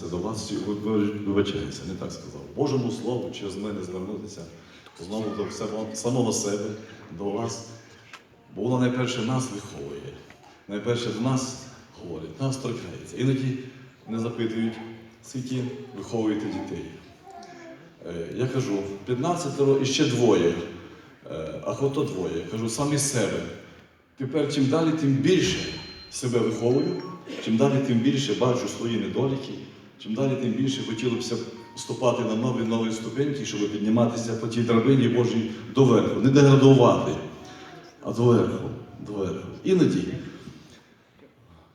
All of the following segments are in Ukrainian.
Це до вас всі- ви- ви- вибачаюся, не так сказав. Божому Слову через мене звернутися знову до всього- самого себе, до вас. Бо воно найперше нас виховує. Найперше до нас говорить, нас торкається. Іноді не запитують, скільки виховуєте дітей. Е, Я кажу, 15 і ще двоє. Е, А хто двоє? Я кажу, самі себе. Тепер чим далі, тим більше себе виховую, чим далі, тим більше бачу свої недоліки, чим далі, тим більше хотілося б ступати на нові нові ступеньки, щоб підніматися по тій драбині Божій доверху, не деградувати, а доверху, доверху. Іноді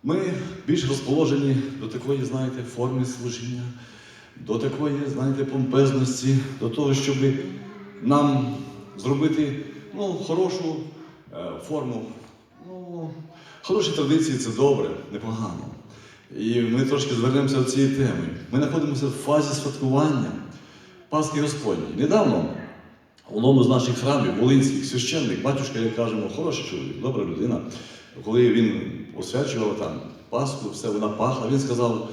ми більш розположені до такої, знаєте, форми служіння, до такої, знаєте, помпезності, до того, щоб нам зробити ну, хорошу е, форму. Ну, хороші традиції це добре, непогано. І ми трошки звернемося до цієї теми. Ми знаходимося в фазі святкування Пасхи Господньої. Недавно в одному з наших храмів, Волинських, священник, батюшка, як кажемо, хороший чоловік, добра людина. Коли він освячував там Пасху, все вона пахла, він сказав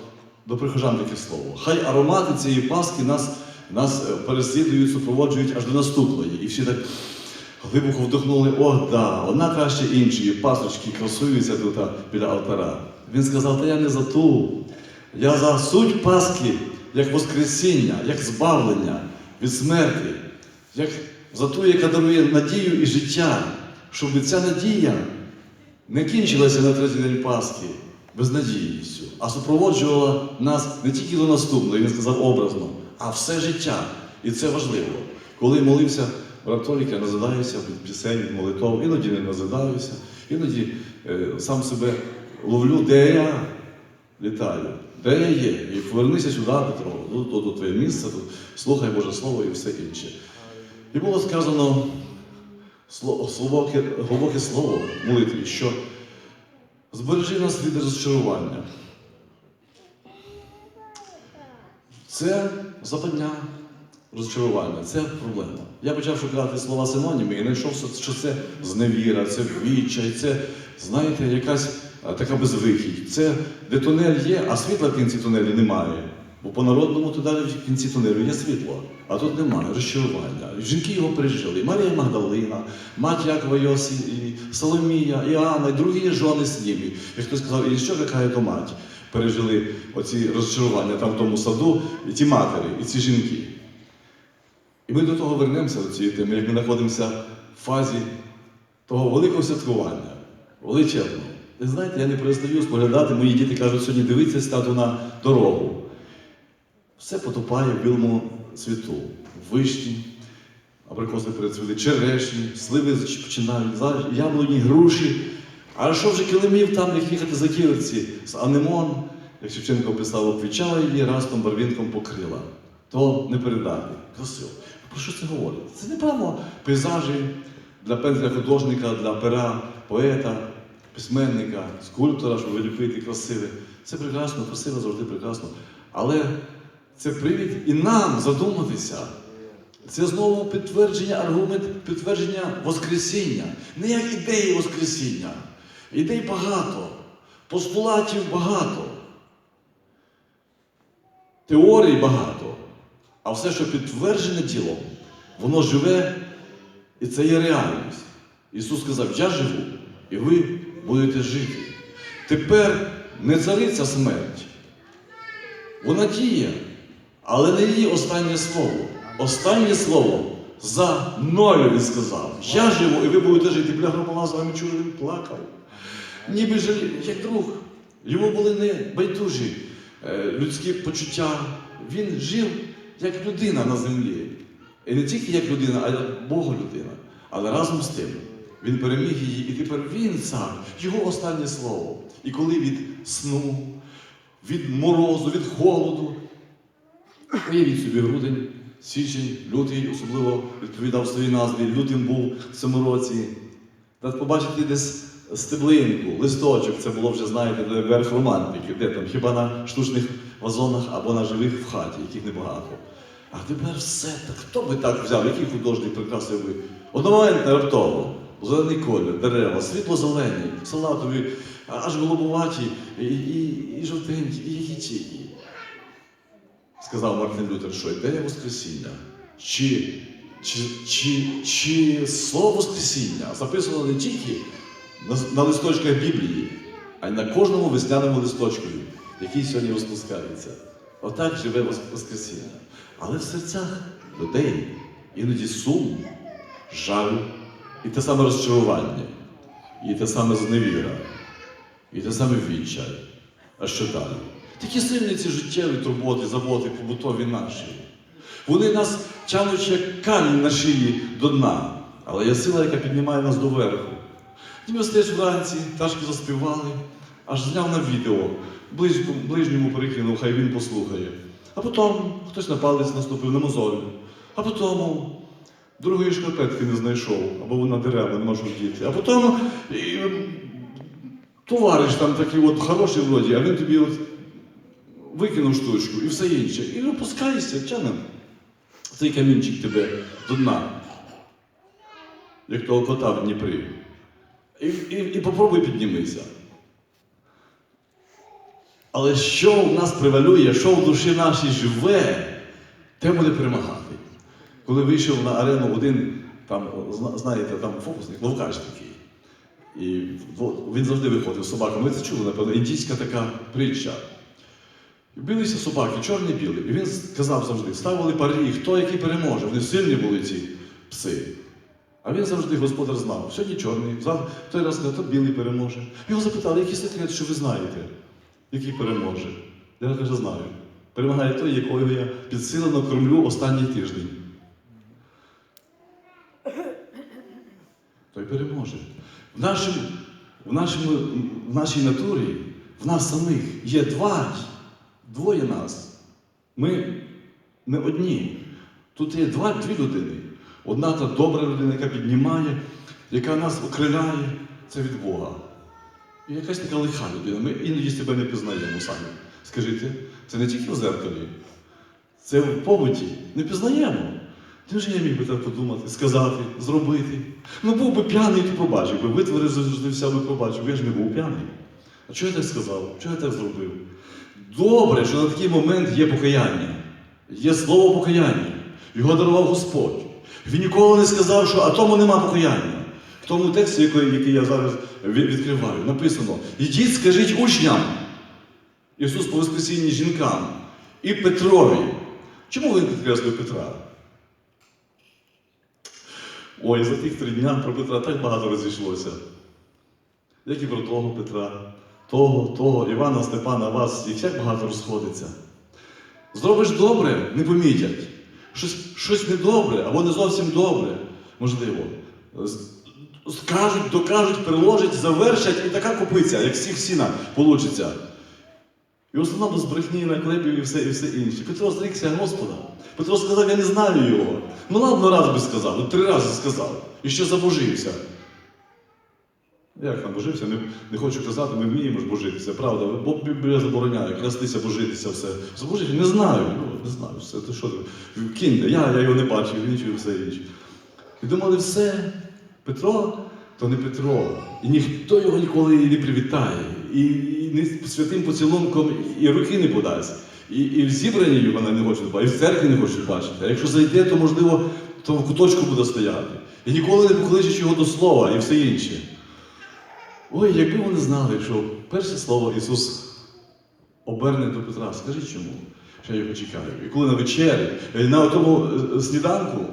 до прихожан таке слово. Хай аромати цієї Пасхи нас, нас переслідують, супроводжують аж до наступної. І всі так глибоко вдохнули, о, да, одна краще іншої, пасочки красуються тут біля алтара. Він сказав, та я не за ту. Я за суть Пасхи, як Воскресіння, як збавлення від смерті, як за ту, яка дарує надію і життя, щоб ця надія не кінчилася на третій день Пасхи безнадійністю, а супроводжувала нас не тільки до наступної, він сказав образно, а все життя. І це важливо. Коли молився брат я назидаюся від пісень, молитов, іноді не назидаюся, іноді е, сам себе ловлю, де я літаю, де я є. І повернися сюди, Петро, ну, то, то твоє місце, тут слухай Боже Слово і все інше. І було сказано слово, глибоке, слово в молитві, що збережи нас від розчарування. Це западня розчарування, це проблема. Я почав шукати слова синоніми і знайшов, що це зневіра, це відчай, це, знаєте, якась така безвихідь. Це де тунель є, а світла в кінці тунелю немає. Бо по-народному туди в кінці тунелю є світло, а тут немає розчарування. Жінки його пережили. Марія Магдалина, мать Якова Йосі, і Соломія, і Анна, і другі жони з ними. І хтось сказав, і що яка то мать? Пережили оці розчарування там в тому саду, і ті матері, і ці жінки. І ми до того вернемося до цієї теми, як ми знаходимося в фазі того великого святкування, величезного. Ви знаєте, я не перестаю споглядати, мої діти кажуть, сьогодні дивіться стату на дорогу. Все потопає в білому цвіту. Вишні, абрикоси перецвіли, черешні, сливи починають, яблуні, груші. А що вже килимів там, як їхати за ківерці, з анемон, як Шевченко писав, обвічала її растом барвінком покрила. То не передати. Красиво. Про що це говорить? Це непевно пейзажі для пензля художника, для пера, поета, письменника, скульптора, щоб виліпити красиве. Це прекрасно, красиво, завжди прекрасно. Але це привід і нам задуматися. Це знову підтвердження, аргумент підтвердження Воскресіння. Не як ідеї Воскресіння. Ідей багато, постулатів багато, теорій багато. А все, що підтверджене тілом, воно живе і це є реальність. Ісус сказав: Я живу, і ви будете жити. Тепер не цариця смерть. Вона діє, але не її останнє слово. Останнє слово за мною він сказав. Я живу, і ви будете жити. Бля громала з вами він плакав. Ніби жалі, як друг. Йому були не байдужі е, людські почуття. Він жив як людина на землі. І не тільки як людина, а як Бога людина. Але разом з тим він переміг її, і тепер він сам, його останнє слово. І коли від сну, від морозу, від холоду, уявіть собі грудень, січень, лютий особливо відповідав своїй назві, лютим був в цьому році. Та побачити десь стеблинку, листочок, це було вже, знаєте, верх романтики, де там, хіба на штучних вазонах або на живих в хаті, яких небагато. А тепер все так. Хто би так взяв, який художник прикрасив би? Одномоментно раптово. Зелений колір, дерева, світло-зелені, салатові, аж голубуваті, і, і, і жовтенькі, і які тільки. сказав Мартин Лютер, що ідея Воскресіння, чи, чи, чи, чи слово Воскресіння записано не тільки на, на листочках Біблії, а й на кожному весняному листочку, який сьогодні розпускається. Отак живе Воскресіння. Але в серцях людей іноді сум, жаль і те саме розчарування, і те саме зневіра, і те саме відчай. А що далі? Такі сильні ці життєві турботи, заботи, побутові наші. Вони нас тягнуть як камінь на шиї до дна, але є сила, яка піднімає нас до верху. Ніби стаєш вранці, ташки заспівали, аж зняв на відео, ближньому, ближньому перекинув, хай він послухає. А потім хтось на палець наступив на мозоль. А потім другої шкарпетки не знайшов, або вона дерева, не може вдіти. А потім і, товариш там такий от хороший вроді, а він тобі от викинув штучку і все інше. І випускаєшся, тяне цей камінчик тебе до дна, як того кота в Дніпрі. І, і, і попробуй піднімися. Але що в нас превалює, що в душі нашій живе, те буде перемагати. Коли вийшов на арену один, там, знаєте, там фокусник, ловкач такий. І він завжди виходив з собаками. Ви це чули, напевно, індійська така притча. Билися собаки, чорні білі. І він казав завжди, ставили парі, хто який переможе. Вони сильні були ці пси. А він завжди господар знав. Сьогодні чорний, зав- той раз то білий переможе. Його запитали, який секрет, що ви знаєте, який переможе. Я каже, знаю. Перемагає той, якого я підсилено кормлю останній тиждень. Той переможе. В, нашому, в, нашому, в нашій натурі, в нас самих є два, двоє нас. Ми не одні. Тут є два, дві людини. Одна та добра людина, яка піднімає, яка нас окриляє, це від Бога. І якась така лиха людина. Ми іноді себе не пізнаємо самі. Скажіть, це не тільки в зеркалі, це в побуті. Не пізнаємо. Ти я міг би так подумати, сказати, зробити. Ну був би п'яний, то пробачив би. Витвори завжди вся би пробачив. Я ж не був п'яний. А чого я так сказав? Чого я так зробив? Добре, що на такий момент є покаяння. Є слово покаяння. Його дарував Господь. Він ніколи не сказав, що а тому нема покаяння. В тому тексті, який, я зараз відкриваю, написано: ідіть, скажіть учням. Ісус по Воскресінні жінкам і Петрові. Чому він підкреслив Петра? Ой, за тих три дня про Петра так багато розійшлося. Як і про того Петра, того, того, Івана, Степана, вас, і всяк багато розходиться. Зробиш добре, не помітять. Щось, щось недобре або не зовсім добре, можливо. Скажуть, докажуть, приложать, завершать і така купиця, як всіх сіна получиться. В основному з брехні наклепів і все, і все інше. Петро зрікся Господа. Петро сказав, я не знаю його. Ну ладно, раз би сказав, ну три рази сказав. І ще забожився. Як там божився? Не, не хочу казати, ми вміємо ж божитися, правда. Бо Біблія забороняє, крастися, божитися, все. Забожився? Не знаю, ну, не знаю. Все, ти що ти? Кіньте, я, я його не бачив, чув все інше. І думали, все, Петро то не Петро. І ніхто його ніколи не привітає, і, і не святим поцілунком і руки не подасть. І, і в зібранні його не хочуть бачити, і в церкві не хочуть бачити. А якщо зайде, то можливо то в куточку буде стояти. І ніколи не покличуть його до слова і все інше. Ой, якби вони знали, що перше слово Ісус оберне до Петра, скажіть чому? Що я його чекаю. І коли на вечері, е, на тому е, сніданку,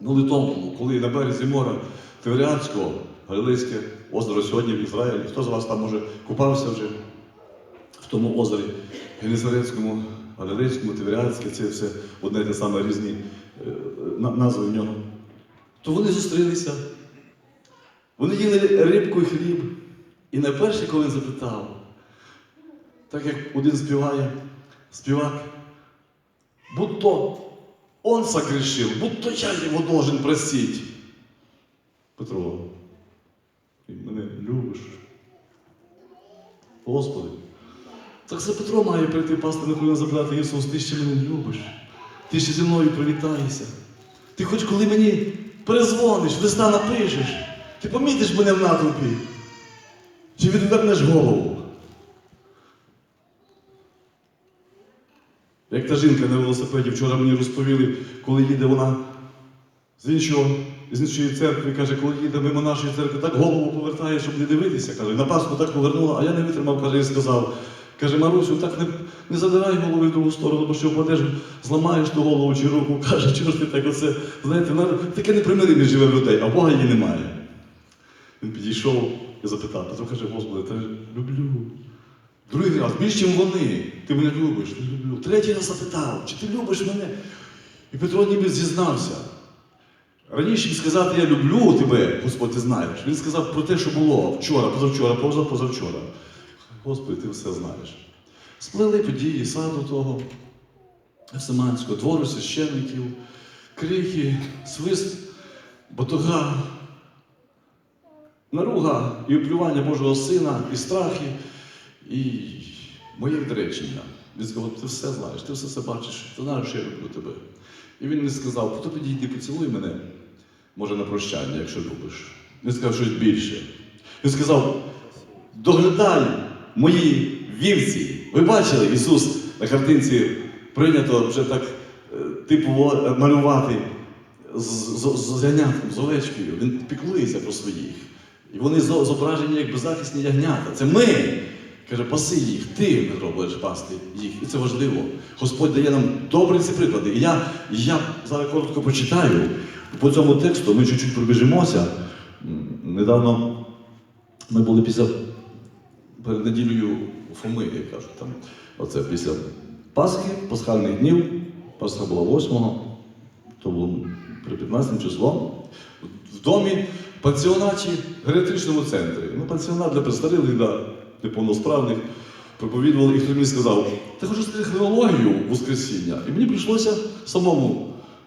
на Литовному, коли на березі моря Тиверіанського, Галилейське озеро сьогодні в Ізраїлі, хто з вас там може купався вже в тому озері Генесарецькому, Галилейському, Тиверіанське, це все одне те саме різні е, назви в нього. То вони зустрілися. Вони їли рибку і хліб. І найперше, коли він запитав, так як один співає, співак, будто он согрешил, будто я його должен просить. Петро, ти мене любиш. Господи. Так це Петро має прийти пасти на коліна запитати Ісус, ти ще мене любиш. Ти ще зі мною привітаєшся. Ти хоч коли мені перезвониш, листа напишеш, ти помітиш мене в натовпі. Чи відвернеш голову? Як та жінка на велосипеді вчора мені розповіли, коли їде вона з іншого, з іншої церкви, каже, коли їде мимо нашої церкви, так голову повертає, щоб не дивитися. Каже, на Пасху так повернула, а я не витримав, каже, і сказав. Каже, Марусю, так не, не задирай голови в другу сторону, бо що впадеш, зламаєш ту голову чи руку. Каже, чого ж ти так оце? Знаєте, таке непримиримі живе в людей, а Бога її немає. Він підійшов і запитав, Петро каже, Господи, та люблю. Другий раз, більш ніж вони, ти мене любиш, не люблю. Третій раз запитав, чи ти любиш мене? І Петро ніби зізнався. Раніше ніж сказати я люблю тебе, Господь, ти знаєш. Він сказав про те, що було вчора, позавчора, поза, позавчора. Господи, ти все знаєш. Сплили події саду того Евсиманського, двору священників, крики, свист, батога, наруга і оплювання Божого Сина, і страхи, і моє відречення. Він сказав, ти все знаєш, ти все це бачиш, ти знаєш, що я люблю тебе. І він не сказав, то підійди, поцілуй мене, може на прощання, якщо любиш. Він сказав щось більше. Він сказав, доглядай мої вівці. Ви бачили, Ісус на картинці прийнято вже так е, типово малювати з, з, з ягнятком, з овечкою. Він піклується про своїх. І вони зображені як беззахисні ягнята. Це ми. Каже, паси їх, ти Петро, будеш пасти їх. І це важливо. Господь дає нам добрі ці приклади. І я, я зараз коротко почитаю. По цьому тексту ми чуть-чуть пробіжимося. Недавно ми були після перед неділею Фоми, як кажуть, там, оце після Пасхи, пасхальних днів. Пасха була 8-го, то було при 15 числом. В домі, пансіонаті, геріатричному центрі. Ну, пансіонат для престарілих, для неповносправних. Проповідували, і хтось мені сказав, ти хочеш знайти хронологію Воскресіння? І мені прийшлося самому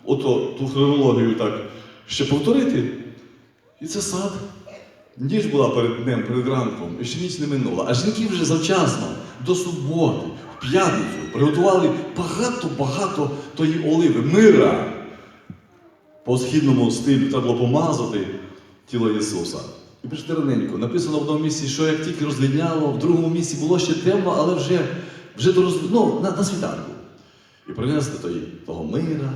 ото, ту хронологію так ще повторити. І це сад. Ніч була перед днем, перед ранком, і ще ніч не минула. А жінки вже завчасно, до суботи, в п'ятницю, приготували багато-багато тої оливи, мира. По східному стилю треба було помазати тіло Ісуса. І пишете раненько, написано в одному місці, що як тільки розліняло, в другому місці було ще темно, але вже, вже до роз... ну, на, на світанку. І принесли того мира,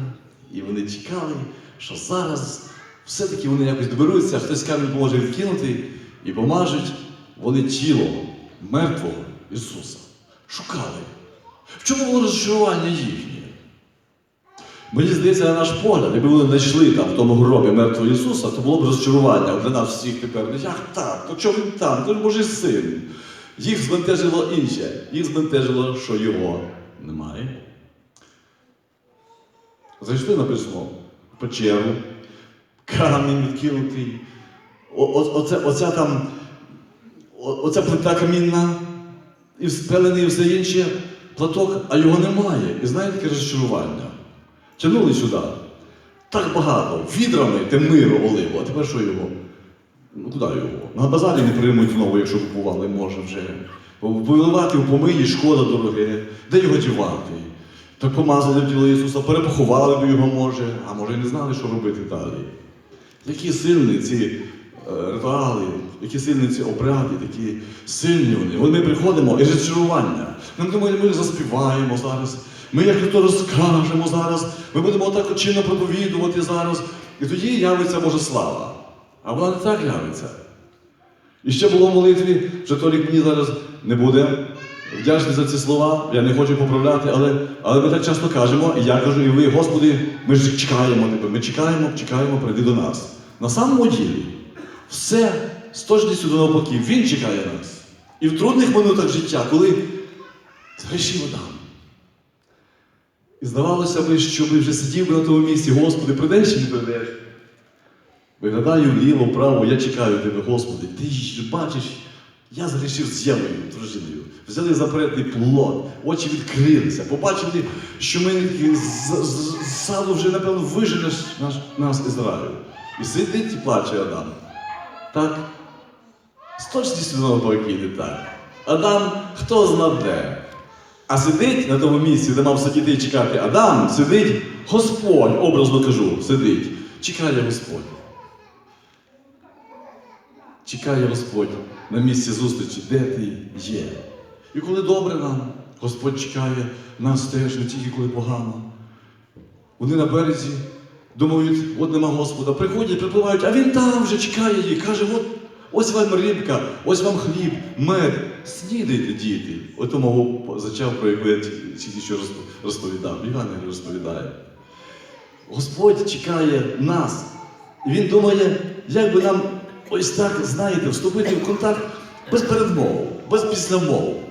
і вони чекали, що зараз все-таки вони якось доберуться, хтось камінь поможе відкинути і помажуть вони тіло мертвого Ісуса. Шукали. В чому було розчарування їхнє? Мені здається, на наш погляд, якби вони знайшли там в тому гробі мертвого Ісуса, то було б розчарування для нас всіх тепер. Ну як так? То чого він там? То ж Божий син. Їх збентежило інше. Їх збентежило, що його немає. Зайшли написано в печеру, камінь відкинутий. Оце, оця там, оця плита камінна, і спелений і все інше, платок, а його немає. І знаєте таке розчарування. Тянули сюди. Так багато, відрами те миру оливу, а тепер що його? Ну куди його? На базарі не приймуть знову, якщо купували, може вже. Виливати в помиї шкода дороге, де його дівати? Так помазали в тіло Ісуса, перепоховали б його може, а може і не знали, що робити далі. Які сильні ці е, ритуали, які сильні ці обряди, такі сильні вони. Ми приходимо і розчарування. Ми думаємо, ми заспіваємо зараз, ми як то розкажемо зараз, ми будемо отак от чинно проповідувати зараз. І тоді явиться Божа слава. А вона не так явиться. І ще було в молитві, що Толік мені зараз не буде вдячний за ці слова, я не хочу поправляти, але, але ми так часто кажемо, і я кажу, і ви, Господи, ми ж чекаємо тебе, ми чекаємо, чекаємо, прийди до нас. На самому ділі, все з точністю до навпаки, Він чекає нас. І в трудних минутах життя, коли згрішив Адам. І здавалося би, що ми вже сидів на тому місці, Господи, прийдеш чи не прийдеш? Виглядаю вліво, вправо, я чекаю тебе, Господи. Ти ж бачиш, я згрішив з Євою, дружиною. Взяли запретний плод, очі відкрилися, побачили, що ми з, з, з вже, напевно, виженеш наш, нас Ізраїль. І сидить і плаче Адам. Так? З точністю навпаки не так. Адам хто зна де. А сидить на тому місці, де мав сидіти і чекати Адам, сидить Господь, образно кажу, сидить. Чекає Господь. Чекає Господь на місці зустрічі, де ти є. І коли добре нам, Господь чекає нас теж, не тільки коли погано. Вони на березі думають, от нема Господа. Приходять, припливають, а він там вже чекає їх. Каже, от ось вам рибка, ось вам хліб, мед. Снідайте, діти. Ото мого зачав, про яку я тільки що розповідав. Іван розповідає. Господь чекає нас. І він думає, як би нам ось так, знаєте, вступити в контакт без передмов, без післямов,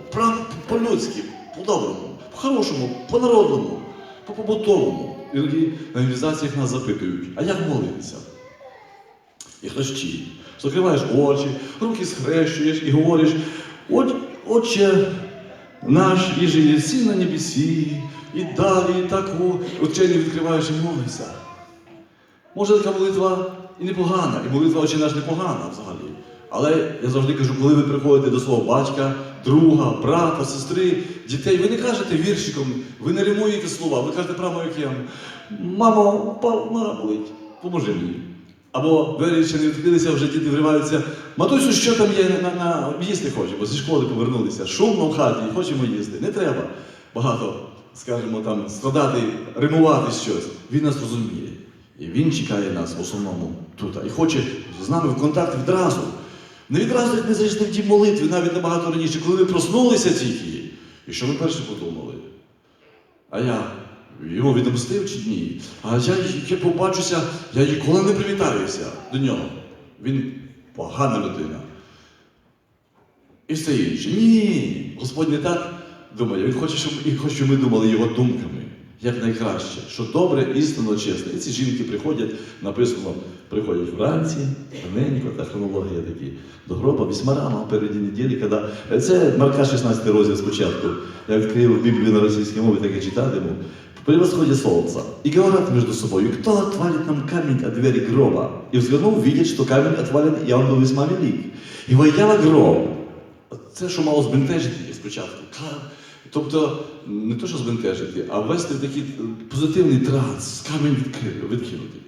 по-людськи, по-доброму, по-хорошому, по-народному, по-побутовому. Іноді на організаціях нас запитують, а як молитися? І вчить. Закриваєш очі, руки схрещуєш і говориш, «От- Отче наш, іже єси на небесі, і далі, і таку. Очені відкриваєш і молишся. Може, така молитва і непогана, і молитва очі наш непогана взагалі. Але я завжди кажу, коли ви приходите до свого батька, друга, брата, сестри, дітей, ви не кажете віршиком, ви не римуєте слова, ви кажете прямо як я. Мамо, упав, нога болить, поможи мені. Або двері ще не відкрилися, вже діти вриваються. Матусю, що там є на, на їсти хочемо? Зі школи повернулися. Шумно в хаті, хочемо їсти. Не треба багато, скажімо, там страдати, римувати щось. Він нас розуміє. І він чекає нас в основному тут. І хоче з нами в контакт відразу. Не відразу, як ми зайшли в ті молитви, навіть набагато раніше, коли ми проснулися тільки. І що ми перше подумали? А я йому відомстив чи ні? А я, як побачуся, я ніколи не привітаюся до нього. Він погана людина. І все інше. Ні, Господь не так думає. Він хоче, щоб, і хоче, щоб ми думали його думками, як найкраще, що добре, істинно, чесне. І ці жінки приходять, написано, приходять вранці, раненько, та хронологія такі, до гроба, весьма рано, переді неділі, коли... Це Марка 16 розділ спочатку. Я відкрив Біблію на російській мові, так і читатиму. При восходе солнца. И говорят между собой, кто отвалит нам камень от двери гроба? И взглянув, видят, что камень отвален, и он был весьма велик. И войдя гроб, це, що мало збентежити спочатку. Тобто, не то, що збентежити, а ввести в такий позитивний транс, камінь відкинути.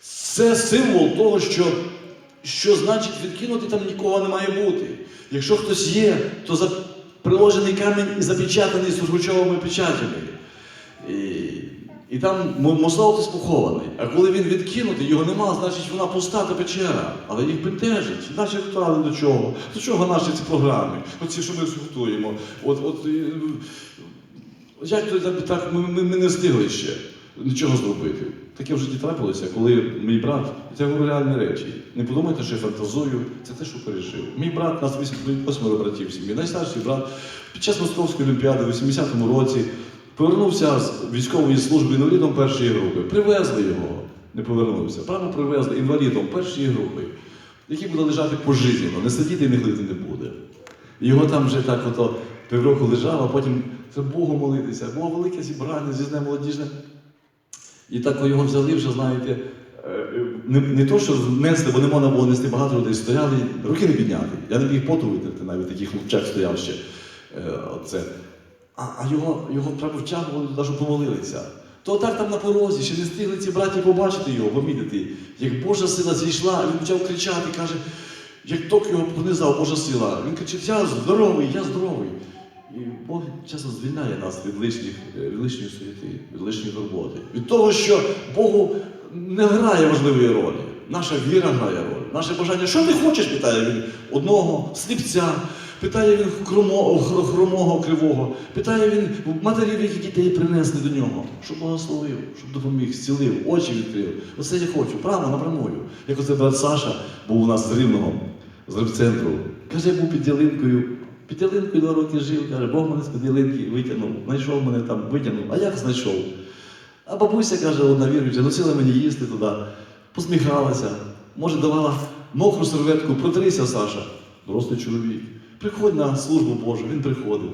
Це символ того, що, що значить відкинути там нікого не має бути. Якщо хтось є, то за приложений камінь запечатаний сургучовими печатями. І, і там м- Мосаутис похований. А коли він відкинутий, його нема, значить вона пуста та печера. Але їх бентежить. Наші готували до чого? До чого наші ці програми? Оці, що ми готуємо. От, от, е, як то так, ми, ми, ми не встигли ще нічого зробити. Таке в житті трапилося, коли мій брат, це говорю реальні речі. Не подумайте, що я фантазую, це те, що пережив. Мій брат, нас вісім- восьмеро братів сім'ї, найстарший брат під час Московської олімпіади в 80-му році повернувся з військової служби інвалідом першої групи. Привезли його, не повернувся. Право привезли інвалідом першої групи, який буде лежати пожизненно, не сидіти і не ходити не буде. Його там вже так ото півроку лежав, а потім це Богу молитися. Було велике зібрання, зізне молодіжне. І так його взяли вже, знаєте, е, не, не то, що внесли, бо не можна було нести багато людей стояли, руки не підняти. Я не міг поту витерти, навіть такий хлопчак стояв ще. Е, Оце. А, а його, його прямо втягували щоб помолилися. То так там на порозі, ще не встигли ці браті побачити його, помітити, як Божа сила зійшла, він почав кричати, каже, як ток його понизав Божа сила. Він кричить, я здоровий, я здоровий. І Бог часто звільняє нас від лишніх, від лишньої суєти, від лишньої роботи. Від того, що Богу не грає важливої ролі. Наша віра грає роль. Наше бажання, що ти хочеш, питає він одного, сліпця, питає він хромого, кривого, питає він матерів, які дітей принесли до нього, щоб благословив, щоб допоміг, зцілив, очі відкрив. Оце я хочу, право напрямую. Як оце брат Саша був у нас з Рівного, з репцентру. Каже, я був під ялинкою. Під ялинкою два роки жив, каже, Бог мене з-під ялинки витягнув, знайшов мене там, витягнув. А як знайшов? А бабуся каже, одна віруюча, носила мені їсти туди, посміхалася, може, давала мокру серветку, протрися, Саша, дорослий чоловік. Приходь на службу Божу, він приходив.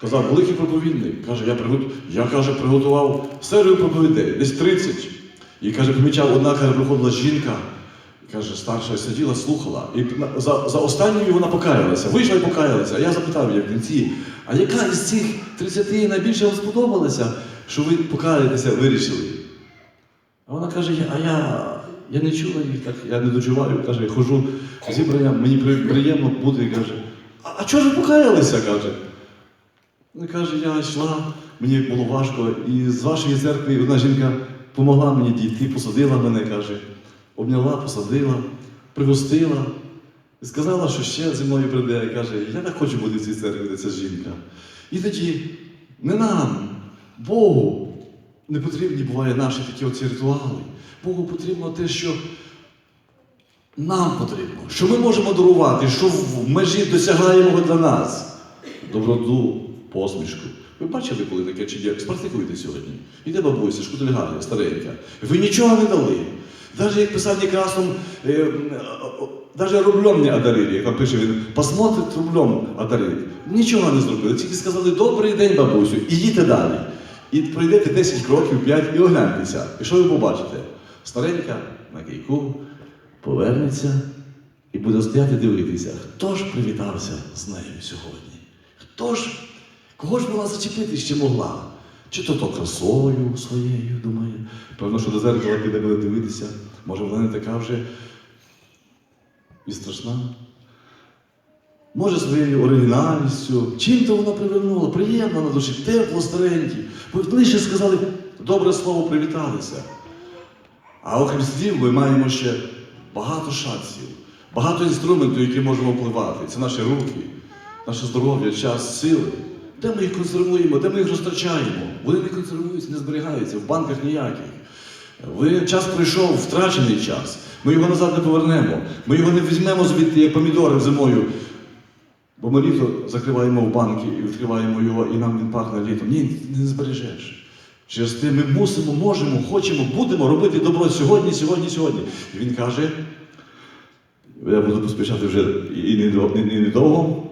Казав, великий проповідник. Каже, я, пригот... я каже, приготував серію проповідей, десь 30. І каже, помічав, одна каже, приходила жінка, каже, старша сиділа, слухала. І за, за останньою вона покаялася. Вийшла і покаялася. А я запитав її в кінці, а яка із цих 30 найбільше вам сподобалася, що ви покаятися вирішили? А вона каже, а я, я не чула їх так, я не дочуваю, каже, я ходжу в зібрання, мені приємно бути, каже, а, а чого ж покаялися? каже. Ну, каже, я йшла, мені було важко, і з вашої церкви одна жінка допомогла мені дійти, посадила мене, каже, обняла, посадила, пригостила. І сказала, що ще зі мною прийде, і каже, я так хочу бути в цій церкві, де ця жінка. І тоді не нам, Богу, не потрібні буває наші такі оці ритуали. Богу потрібно те, що нам потрібно, що ми можемо дарувати, що в межі досягаємо для нас. Доброту, посмішку. Ви бачили, коли таке чи ні? Спартикуйте сьогодні. Іде бабуся, шкутильгає, старенька. Ви нічого не дали. Навіть як писання красом, е, е, навіть рублем не одарили, як пише він, посмотрить рублем одарили. Нічого не зробили. Тільки сказали добрий день, бабусю, і їдьте далі. І пройдете 10 кроків, 5 і огляньтеся. І що ви побачите? Старенька на кийку повернеться і буде стояти дивитися, хто ж привітався з нею сьогодні. Хто ж, кого ж вона зачепити ще могла? Чи то то красою своєю, думає. Певно, що до зеркала піде буде дивитися. Може, вона не така вже і страшна. Може, своєю оригінальністю, чим то вона привернула, приємно на душі, тепло, старенькі. Ви ближче сказали добре слово привіталися. А окрім слів, ми маємо ще багато шансів, багато інструментів, які можемо впливати. Це наші руки, наше здоров'я, час, сили. Де ми їх консервуємо, де ми їх розтрачаємо? Вони не консервуються, не зберігаються, в банках ніяких. Ви час пройшов, втрачений час. Ми його назад не повернемо. Ми його не візьмемо звідти, як помідори зимою. Бо ми літо закриваємо в банки і відкриваємо його, і нам він пахне літом. Ні, не збережеш. Через те ми мусимо, можемо, хочемо, будемо робити добро сьогодні, сьогодні, сьогодні. І він каже, я буду поспішати вже і недовго.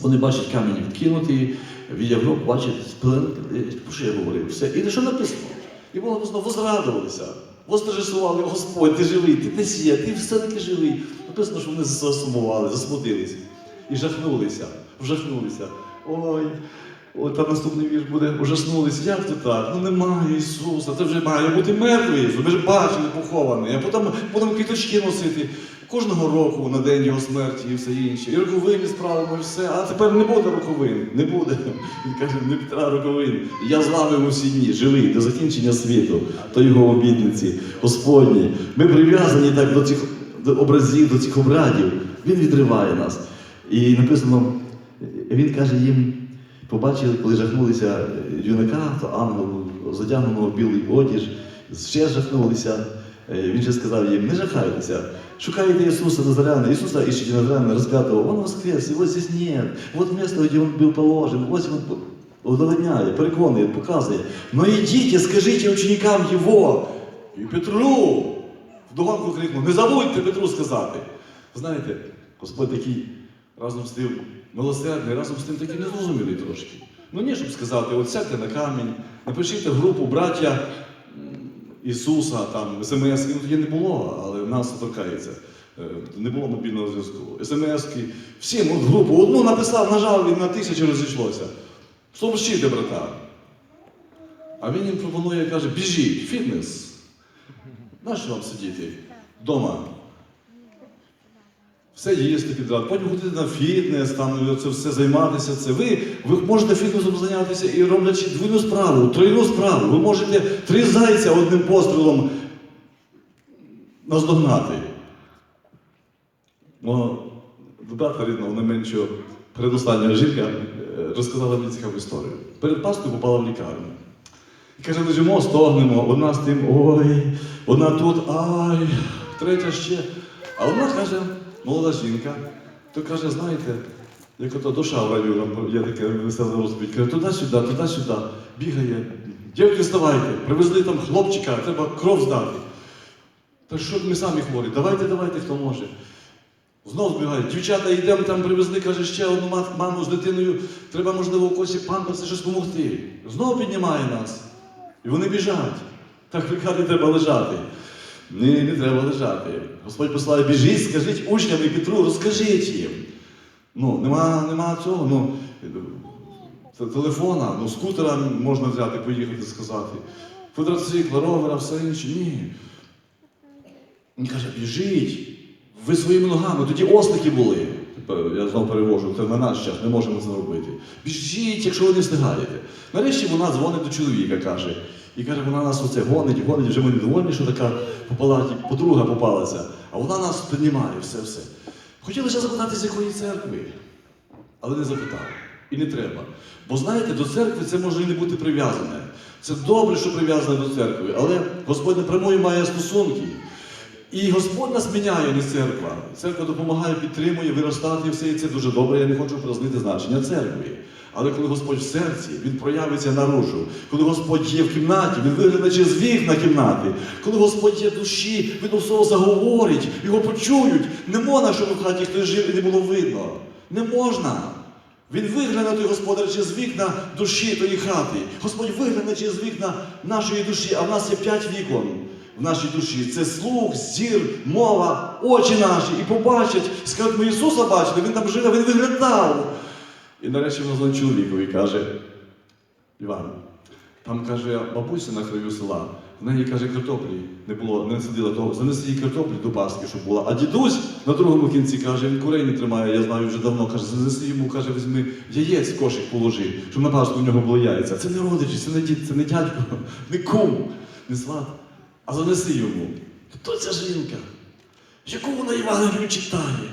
Вони бачать камінь відкинутий, відягнув, бачать, сплен, про що я говорив, все. І що написано? І було написано, возрадувалися, восторжествували, Господь, ти живий, ти Месія, ти все-таки живий. Написано, що вони засумували, засмутилися. І жахнулися, вжахнулися. Ой, от там наступний вірш буде, ужаснулися. Як це так? Ну немає Ісуса, це вже має бути мертвий Ісус. Ми ж бачили похований, а потім будемо квіточки носити кожного року на день його смерті і все інше. І роковини справимо, і все. А тепер не буде роковин. Не буде. Він каже, не треба роковин. Я з вами усі дні, живий до закінчення світу, то його обітниці, Господні. Ми прив'язані так до цих образів, до цих обрядів. Він відриває нас. І написано, він каже їм, побачили, коли жахнулися юнака, то ангел задягненого в білий одіж, ще жахнулися. Е, Він же сказав їм, не жахайтеся, шукайте Ісуса Назаряна, Ісуса ищите Назаряна, рассказывал, Он воскрес, Его здесь нет, вот место, где Он был положен, ось Он удовольняє, переконує, показує. Но ідіть, скажіть ученикам Його, і Петру, вдогонку крикнув, не забудьте Петру сказати. Знаєте, Господь такий разом з тим милосердний, разом з тим такий незрозумілий трошки. Ну ні, щоб сказати, от сядьте на камінь, напишіть групу браття Ісуса, там, смс, ну тоді не було, але в нас торкається. Е, Не було мобільного зв'язку. СМС-ки, всім от групу одну написав, нажав і на тисячу розійшлося. Сообщите, брата. А він їм пропонує, каже, біжіть, фітнес. Нащо вам сидіти вдома? Все їсти підряд, потім ходити на фітнес, там це все займатися. Це ви, ви можете фітнесом зайнятися і роблячи двійну справу, тройну справу. Ви можете три зайця одним пострілом наздогнати. Ну, додати рідного не меншого передостання жінка е, розказала мені цікаву історію. Перед Паскою попала в лікарню. І каже, лежимо, стогнемо, одна з тим, ой, одна тут, ай, третя ще. А одна каже, молода жінка, то каже, знаєте, як ото душа в раю, є таке веселе розповідь, каже, туди-сюди, туди-сюди, бігає. Дівки, вставайте, привезли там хлопчика, треба кров здати. Та що ми самі хворі? Давайте, давайте, хто може. Знов збігають. Дівчата, йдемо там, привезли, каже, ще одну маму з дитиною, треба, можливо, у когось памперси щось допомогти. Знову піднімає нас. І вони біжать. Так в лікарні треба лежати. Ні, не треба лежати. Господь послає, біжіть, скажіть учням і Петру, розкажіть їм. Ну, нема, нема цього. Ну, те- телефона, ну, скутера можна взяти, поїхати сказати. Квадроцикла, ровера, все інше. Ні. Він каже, біжіть, ви своїми ногами, тоді ослики були. я знову перевожу, це на наш час, не можемо це робити. Біжіть, якщо ви не встигаєте. Нарешті вона дзвонить до чоловіка, каже. І каже, вона нас оце гонить, гонить, вже ми недовольні, що така по палаті подруга попалася, а вона нас піднімає, все, все. Хотілося запитати, з якої церкви, але не запитав. І не треба. Бо знаєте, до церкви це може і не бути прив'язане. Це добре, що прив'язане до церкви, але Господь напрямую має стосунки. І Господь нас міняє, не церква. Церква допомагає, підтримує, виростати і все, і це дуже добре. Я не хочу празнити значення церкви. Але коли Господь в серці, Він проявиться наружу. Коли Господь є в кімнаті, Він вигляне через вікна кімнати. Коли Господь є в душі, Він до всього заговорить, його почують. Не можна, щоб в хаті хтось жив і не було видно. Не можна. Він вигляне той господар через вікна душі тої хати. Господь вигляне через вікна нашої душі, а в нас є п'ять вікон в нашій душі. Це слух, зір, мова, очі наші. І побачать, скажуть, ми Ісуса бачили, Він там жив, Він виглядав. І нарешті дзвонить чоловікові каже, Іван, там каже, бабуся на краю села, в неї каже, картоплі не було, не сиділа того, занеси їй картоплі до паски, щоб була. А дідусь на другому кінці каже, він курей не тримає, я знаю вже давно. Каже, занеси йому, каже, візьми яєць в кошик положи, щоб на паску в нього було яйця. Це не родичі, це не дід, це не дядько, не кум, не сват. А занеси йому. Хто ця жінка? Яку вона Євангелію читає?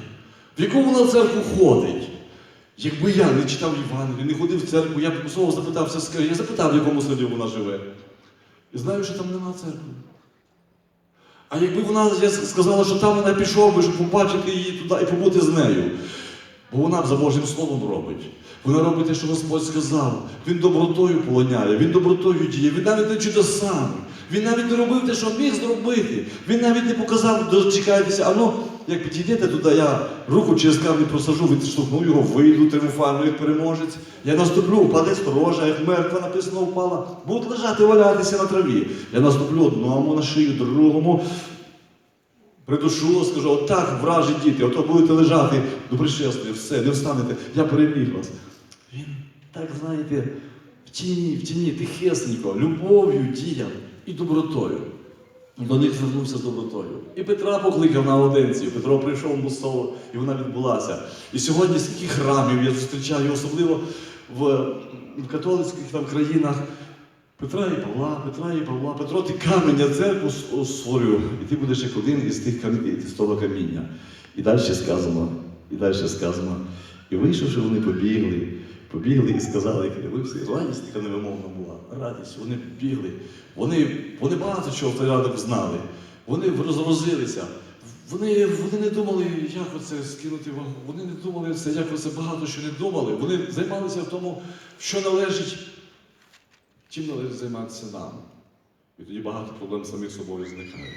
В яку вона в церкву ходить? Якби я не читав Євангелію, не ходив в церкву, я б знову запитався, скажи, я запитав, в якому селі вона живе. І знаю, що там нема церкви. А якби вона я сказала, що там вона пішов би, щоб побачити її туди і побути з нею. Бо вона за Божим Словом робить. Вона робить те, що Господь сказав. Він добротою полоняє, він добротою діє, він навіть не чудесами. Він навіть не робив те, що міг зробити. Він навіть не показав, дочекайтеся, а ну, як підійдете туди, я руку через камінь просажу, відштовхну його, вийду тріумфально як переможець. Я наступлю, впаде сторожа, як мертва написано впала. Будуть лежати, валятися на траві. Я наступлю одному на шию, другому. Придушу, скажу, отак, вражі діти, ото будете лежати до пришествия, все, не встанете, я переміг вас. Він так, знаєте, в тіні, в тіні, тихесненько, любов'ю діяв і добротою. До них звернувся з добротою. І Петра покликав на ауденцію. Петро прийшов мусово, і вона відбулася. І сьогодні скільки храмів я зустрічаю, особливо в, католицьких там країнах. Петра і Павла, Петра і Павла, Петро, ти каміння церкву створю, і ти будеш як один із тих камінь, з того каміння. І далі сказано, і далі сказано. І вийшовши, вони побігли, побігли і сказали, ви всі радість така невимовна була, радість, вони бігли. Вони, вони багато чого ранок знали. Вони розрозилися. Вони, вони не думали, як оце скинути вагу. Вони не думали це, як оце багато що не думали. Вони займалися в тому, що належить Чим належить займатися нам? І тоді багато проблем самих собою зникає.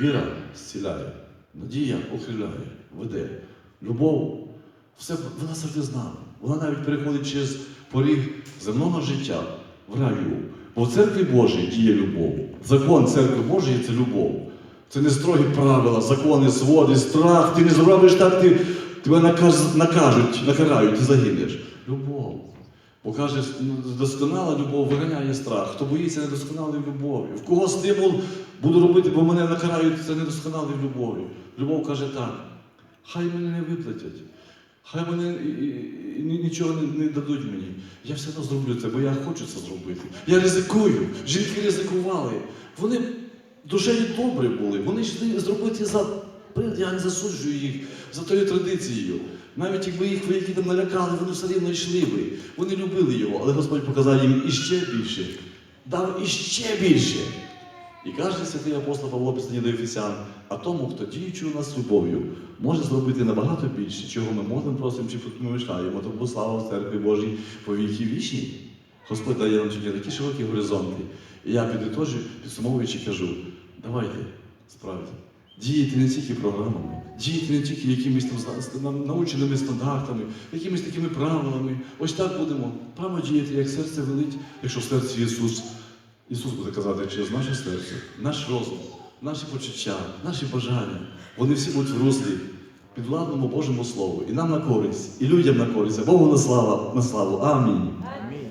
Віра зціляє, надія охиляє, веде. Любов, все вона завжди з нами. Вона навіть переходить через поріг земного життя в раю. Бо в церкві Божій діє любов. Закон церкви Божої це любов. Це не строгі правила, закони, своди, страх. Ти не зробиш так, ти, тебе наказ, накажуть, накарають, ти загинеш. Любов. Бо каже, ну, досконала любов виганяє страх. Хто боїться недосконалої любові. В кого стимул буду робити, бо мене накарають, це недосконалої любові. Любов каже так, хай мене не виплатять, хай мене нічого не, не дадуть мені. Я все одно зроблю це, бо я хочу це зробити. Я ризикую. Жінки ризикували. Вони душею добрі були. Вони йшли зробити за. Я не засуджую їх за тою традицією. Навіть якби їх вояки там налякали, вони все рівно йшли би. Вони любили його, але Господь показав їм іще більше, дав іще більше. І каже святий апостол Павло писані до Ефесян, а тому, хто діючи у нас любов'ю, може зробити набагато більше, чого ми можемо просимо чи помишляємо, тому слава в церкві Божій по віки вічні. Господь дає нам сьогодні такі широкі горизонти. І я підітожу, підсумовуючи, кажу, давайте, справді, діяти не тільки програмами, діяти не тільки якимись там наученими стандартами, якимись такими правилами. Ось так будемо право діяти, як серце велить, якщо в серці Ісус. Ісус буде казати через наше серце, наш розум, наші почуття, наші бажання. Вони всі будуть в руслі підвладному Божому Слову. І нам на користь, і людям на користь, а Богу на славу, на славу. Амінь. Амінь.